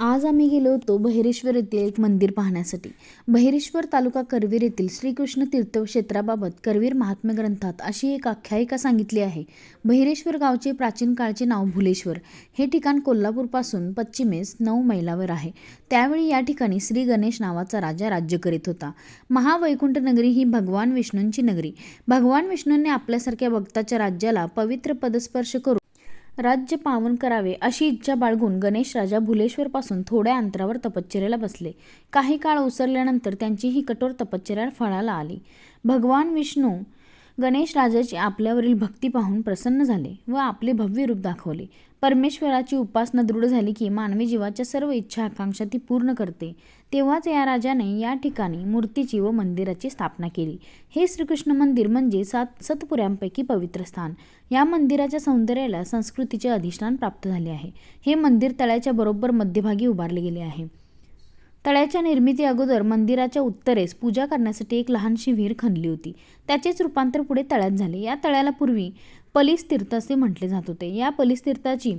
आज आम्ही गेलो होतो बहिरेश्वर येथील एक मंदिर पाहण्यासाठी. बहिरेश्वर तालुका करवीर येथील श्रीकृष्ण तीर्थक्षेत्राबाबत करवीर महात्म्य ग्रंथात अशी एक आख्यायिका सांगितली आहे. बहिरेश्वर गावचे प्राचीन काळचे नाव भुलेश्वर. हे ठिकाण कोल्हापूरपासून पश्चिमेस नऊ मैलावर आहे. त्यावेळी या ठिकाणी श्री गणेश नावाचा राजा राज्य करीत होता. महावैकुंठ नगरी ही भगवान विष्णूंची नगरी. भगवान विष्णूंनी आपल्यासारख्या भक्ताच्या राज्याला पवित्र पदस्पर्श करून राज्य पावन करावे अशी इच्छा बाळगून गणेश राजा भुलेश्वरपासून थोड्या अंतरावर तपश्चर्याला बसले. काही काळ उसरल्यानंतर त्यांची ही कठोर तपश्चर्या फळाला आली. भगवान विष्णू गणेश राजाची आपल्यावरील भक्ती पाहून प्रसन्न झाले व आपले भव्य रूप दाखवले. परमेश्वराची उपासना दृढ झाली की मानवी जीवाच्या सर्व इच्छा आकांक्षा ती पूर्ण करते. तेव्हाच या राजाने या ठिकाणी मूर्तीची व मंदिराची स्थापना केली. हे श्रीकृष्ण मंदिर म्हणजे सात सतपुऱ्यांपैकी पवित्र स्थान. या मंदिराच्या सौंदर्याला संस्कृतीचे अधिष्ठान प्राप्त झाले आहे. हे मंदिर तळ्याच्या बरोबर मध्यभागी उभारले गेले आहे. तळ्याच्या निर्मिती अगोदर मंदिराच्या उत्तरेस पूजा करण्यासाठी एक लहानशी विहीर खणली होती. त्याचेच रूपांतर पुढे तळ्यात झाले. या तळ्याला पूर्वी पलिस्तीर्थ असे म्हटले जात होते. या पलिस्तीर्थाची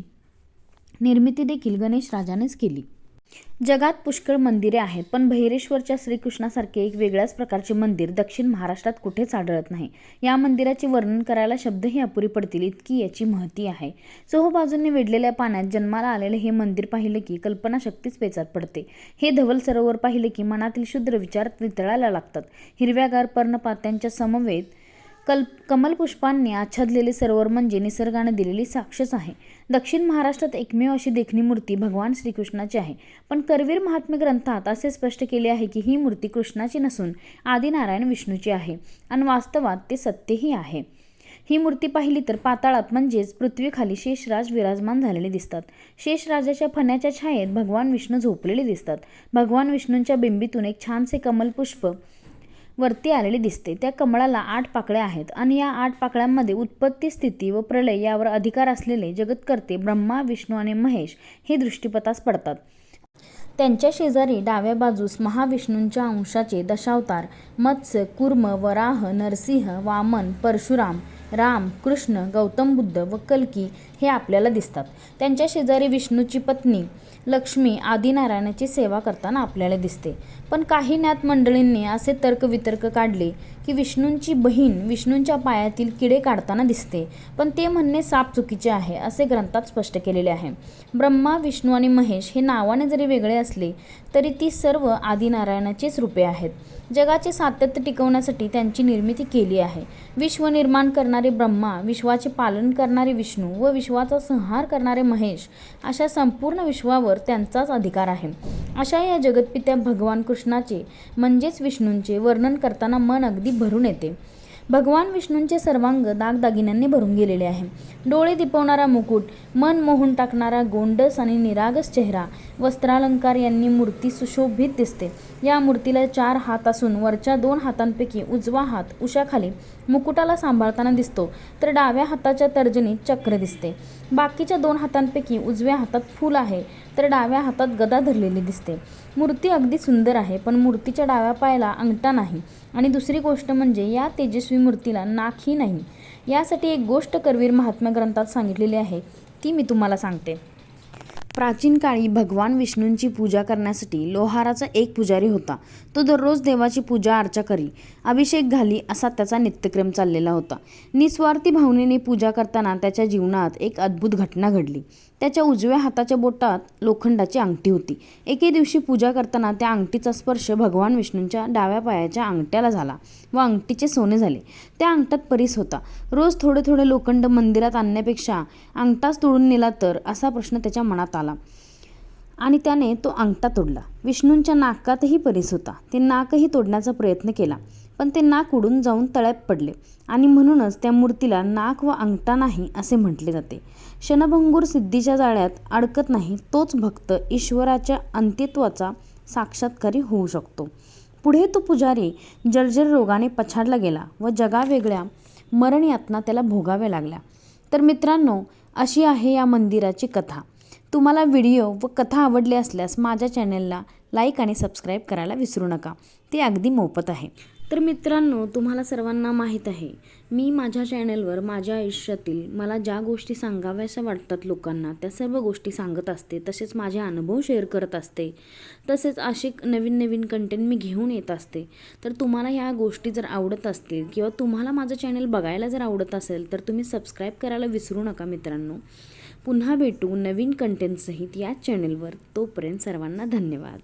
निर्मिती देखील गणेश राजानेच केली. जगात पुष्कळ मंदिरे आहेत पण भैरेश्वरच्या श्रीकृष्णासारखे एक वेगळ्याच प्रकारचे मंदिर दक्षिण महाराष्ट्रात कुठेच आढळत नाही. या मंदिराचे वर्णन करायला शब्दही अपुरी पडतील इतकी याची महती आहे. चोहबाजूंनी वेढलेल्या पाण्यात जन्माला आलेले हे मंदिर पाहिलं की कल्पनाशक्तीच पेचात पडते. हे धवल सरोवर पाहिले की मनातील शुद्र विचार वितळायला लागतात. हिरव्यागार पर्णपात्यांच्या समवेत कल कमलपुष्पांनी आच्छादलेले सरोवर म्हणजे निसर्गाने दिलेली साक्षच आहे. दक्षिण महाराष्ट्रात एकमेव अशी देखणी मूर्ती भगवान श्रीकृष्णाची आहे. पण करवीर महात्म्य ग्रंथात असे स्पष्ट केले आहे की ही मूर्ती कृष्णाची नसून आदिनारायण विष्णूची आहे आणि वास्तवात ते सत्यही आहे. ही मूर्ती पाहिली तर पाताळात म्हणजेच पृथ्वीखाली शेषराज विराजमान झालेले दिसतात. शेषराजाच्या फण्याच्या छायेत भगवान विष्णू झोपलेले दिसतात. भगवान विष्णूंच्या बिंबीतून एक छानसे कमलपुष्प वरती आलेली दिसते. त्या कमळाला आठ पाकळ्या आहेत आणि या आठ पाकळ्यांमध्ये उत्पत्ती स्थिती व प्रलय यावर अधिकार असलेले जगतकर्ते ब्रह्मा विष्णू आणि महेश हे दृष्टीपथास पडतात. त्यांच्या शेजारी डाव्या बाजूस महाविष्णूंच्या अंशाचे दशावतार मत्स्य कुर्म वराह नरसिंह वामन परशुराम राम कृष्ण गौतम बुद्ध व कल्की हे आपल्याला दिसतात. त्यांच्या शेजारी विष्णूची पत्नी लक्ष्मी आदिनारायणाची सेवा करताना आपल्याला दिसते. पण काही ज्ञात मंडळींनी असे तर्कवितर्क काढले की विष्णूंची बहीण विष्णूंच्या पायातील किडे काढताना दिसते. पण ते म्हणणे साप चुकीचे आहे असे ग्रंथात स्पष्ट केलेले आहे. ब्रह्मा विष्णू आणि महेश हे नावाने जरी वेगळे असले तरी ती सर्व आदिनारायणाचीच रूपे आहेत. जगाचे सातत्य टिकवण्यासाठी त्यांची निर्मिती केली आहे. विश्व निर्माण करणारे ब्रह्मा विश्वाचे पालन करणारे विष्णू व विश्वाचा संहार करणारे महेश अशा संपूर्ण विश्वावर त्यांचाच अधिकार आहे. अशा या जगतपित्या भगवान कृष्णाचे म्हणजेच विष्णूंचे वर्णन करताना मन अगदी भरून येते. भगवान विष्णूंचे सर्वांग दागदागिन्यांनी भरून गेलेले आहे. डोळे दिपवणारा मुकुट मन मोहून टाकणारा गोंडस आणि निरागस चेहरा वस्त्रालंकार यांनी मूर्ती सुशोभित दिसते. या मूर्तीला चार हात असून वरच्या दोन हातांपैकी उजवा हात उशाखाली मुकुटाला सांभाळताना दिसतो तर डाव्या हाताच्या तर्जनीत चक्र दिसते. बाकीच्या दोन हातांपैकी उजव्या हातात फूल आहे तर डाव्या हातात गदा धरलेली दिसते. मूर्ती अगदी सुंदर आहे पण मूर्तीच्या डाव्या पायाला अंगठा नाही. आणि दुसरी गोष्ट म्हणजे या तेजस्वी मूर्तीला नाकही नाही. यासाठी एक गोष्ट करवीर महात्म्य ग्रंथात सांगितलेली आहे. ती मी तुम्हाला सांगते. प्राचीन काळी भगवान विष्णूंची पूजा करण्यासाठी लोहाराचा एक पुजारी होता. तो दररोज देवाची पूजा अर्चा करी अभिषेक घाली असा त्याचा नित्यक्रम चाललेला होता. निस्वार्थी भावनेने पूजा करताना त्याच्या जीवनात एक अद्भुत घटना घडली. त्याच्या उजव्या हाताच्या बोटात लोखंडाची अंगठी होती. एके दिवशी पूजा करताना त्या अंगठीचा स्पर्श भगवान विष्णूंच्या डाव्या पायाच्या अंगठ्याला झाला व अंगठीचे सोने झाले. त्या अंगठात परीस होता. रोज थोडे थोडे लोखंड मंदिरात आणण्यापेक्षा अंगठाच तोडून नेला तर असा प्रश्न त्याच्या मनात आला आणि त्याने तो अंगठा तोडला. विष्णूंच्या नाकातही परीस होता. ते नाकही तोडण्याचा प्रयत्न केला. पण ते नाक उडून जाऊन तळ्यात पडले. आणि म्हणूनच त्या मूर्तीला नाक व अंगठा नाही असे म्हटले जाते. क्षणभंगूर सिद्धीच्या जाळ्यात अडकत नाही तोच भक्त ईश्वराच्या अंतित्वाचा साक्षात्कारी होऊ शकतो. पुढे तो पुजारी जर्जर रोगाने पछाडला गेला व जगावेगळ्या मरण यातना त्याला भोगाव्या लागल्या. तर मित्रांनो अशी आहे या मंदिराची कथा. तुम्हाला व्हिडिओ व कथा आवडली असल्यास माझ्या चॅनलला लाईक आणि सबस्क्राईब करायला विसरू नका. ते अगदी मोफत आहे. तर मित्रांनो तुम्हाला सर्वांना माहीत आहे मी माझ्या चॅनलवर माझ्या आयुष्यातील मला ज्या गोष्टी सांगाव्याशा वाटतात लोकांना त्या सर्व गोष्टी सांगत असते तसेच माझे अनुभव शेअर करत असते तसेच असे नवीन नवीन कंटेंट मी घेऊन येत असते. तर तुम्हाला ह्या गोष्टी जर आवडत असतील किंवा तुम्हाला माझं चॅनल बघायला जर आवडत असेल तर तुम्ही सबस्क्राईब करायला विसरू नका मित्रांनो. पुन्हा भेटू नवीन कंटेंटसहित या चॅनलवर तोपर्यंत सर्वांना धन्यवाद.